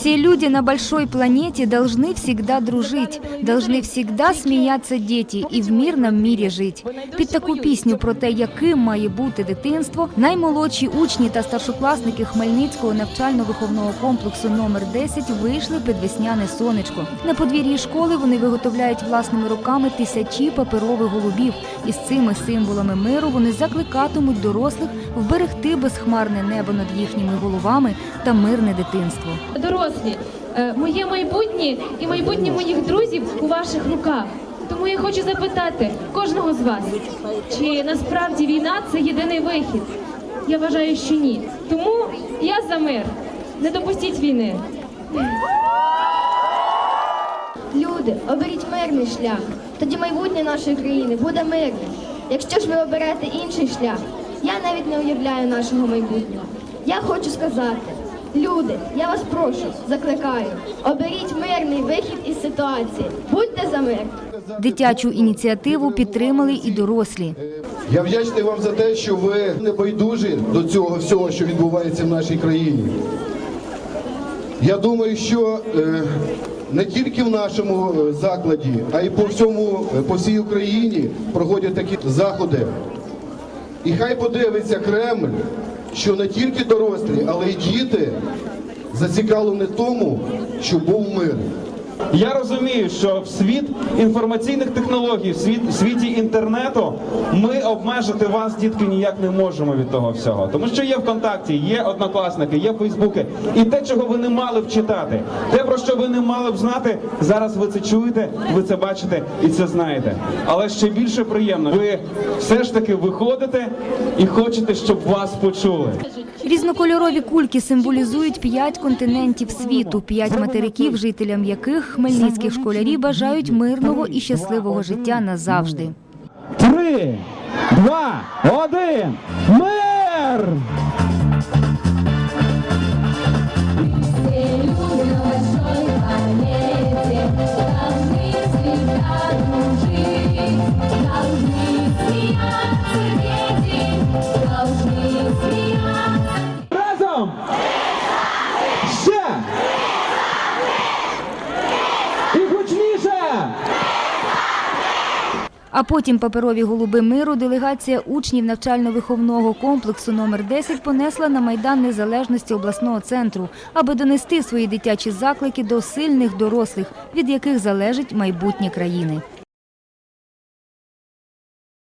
Все люди на большой планете должны всегда дружить, должны всегда сміятися діти і в мирному мірі жити. Під таку пісню про те, яким має бути дитинство, наймолодші учні та старшокласники Хмельницького навчально-виховного комплексу номер 10 вийшли під весняне сонечко. На подвір'ї школи вони виготовляють власними руками тисячі паперових голубів. І з цими символами миру вони закликатимуть дорослих вберегти безхмарне небо над їхніми головами та мирне дитинство. Дорослі, е, моє майбутнє і майбутнє моїх друзів у ваших руках. Тому я хочу запитати кожного з вас, чи насправді війна це єдиний вихід? Я вважаю, що ні. Тому я за мир. Не допустіть війни. Люди, оберіть мирний шлях. Тоді майбутнє нашої країни буде мирним. Якщо ж ви оберете інший шлях, я навіть не уявляю нашого майбутнього. Я хочу сказати, люди, я вас прошу, закликаю, оберіть мирний вихід із ситуації. Будьте за мир. Дитячу ініціативу підтримали і дорослі. Я вдячний вам за те, що ви не байдужі до цього всього, що відбувається в нашій країні. Я думаю, що е, не тільки в нашому е, закладі, а й по всьому, е, по всій Україні проходять такі заходи. І хай подивиться Кремль, що не тільки дорослі, але й діти зацікавлені тому, щоб був мир. Я розумію, що в світ інформаційних технологій, в світ в світі інтернету, ми обмежити вас, дітки, ніяк не можемо від того всього. Тому що є ВКонтакті, є однокласники, є Фейсбуки. І те, чого ви не мали б читати, те, про що ви не мали б знати, зараз ви це чуєте, ви це бачите і це знаєте. Але ще більше приємно, ви все ж таки виходите і хочете, щоб вас почули. Різнокольорові кульки символізують п'ять континентів світу, п'ять материків, жителям яких хмельницьких школярі бажають мирного і щасливого життя назавжди. Три, два, один, мир! Разом! Ще! І гучніше! А потім паперові голуби миру делегація учнів навчально-виховного комплексу номер 10 понесла на майдан незалежності обласного центру, аби донести свої дитячі заклики до сильних дорослих, від яких залежить майбутнє країни.